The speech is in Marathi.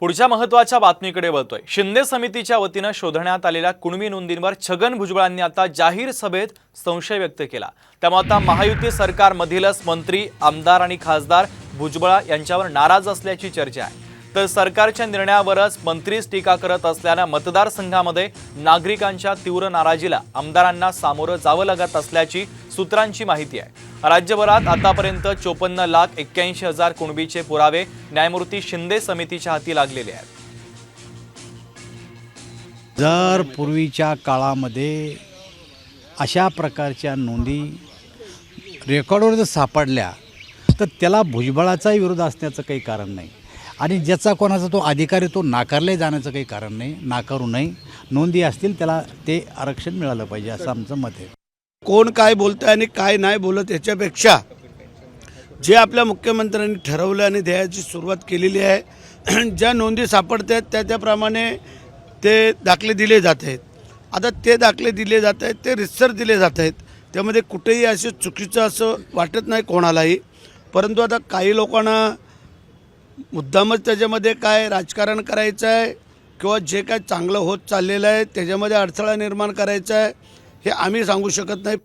पुढच्या महत्त्वाच्या बातमीकडे वळतोय. शिंदे समितीच्या वतीनं शोधण्यात आलेल्या कुणबी नोंदींवर छगन भुजबळांनी आता जाहीर सभेत संशय व्यक्त केला. त्यामुळे आता महायुती सरकारमधीलच मंत्री आमदार आणि खासदार भुजबळा यांच्यावर नाराज असल्याची चर्चा आहे. तर सरकारच्या निर्णयावरच मंत्रीच टीका करत असल्यानं मतदारसंघामध्ये नागरिकांच्या तीव्र नाराजीला आमदारांना सामोरं जावं लागत असल्याची सूत्रांची माहिती आहे. राज्यभरात आतापर्यंत चोपन्न लाख एक्क्याऐंशी हजार कुणबीचे पुरावे न्यायमूर्ती शिंदे समितीच्या हाती लागलेले आहेत. जर पूर्वीच्या काळामध्ये अशा प्रकारच्या नोंदी रेकॉर्डवर जर सापडल्या तर त्याला भुजबळाचाही विरोध असण्याचं काही कारण नाही. आणि ज्याचा कोणाचा तो अधिकारी तो नाकारले जाण्याचं काही कारण नाही नाकारू नये. नोंदी असतील त्याला ते आरक्षण मिळालं पाहिजे असं आमचं मत आहे. कोण काय बोलतं आणि काय नाही बोलत याच्यापेक्षा जे आपल्या मुख्यमंत्र्यांनी ठरवलं आणि द्यायची सुरुवात केलेली आहे ज्या नोंदी सापडत आहेत त्या त्याप्रमाणे ते दाखले दिले जात आहेत आता ते दाखले दिले जात आहेत ते रितसर दिले जात आहेत त्यामध्ये कुठेही असं चुकीचं असं वाटत नाही कोणालाही. परंतु आता काही लोकांना मुद्दामच त्याच्यामध्ये काय राजकारण करायचं आहे किंवा जे काय चांगलं होत चाललेलं आहे त्याच्यामध्ये अडथळा निर्माण करायचा आहे हे आम्ही सांगू शकत नाही.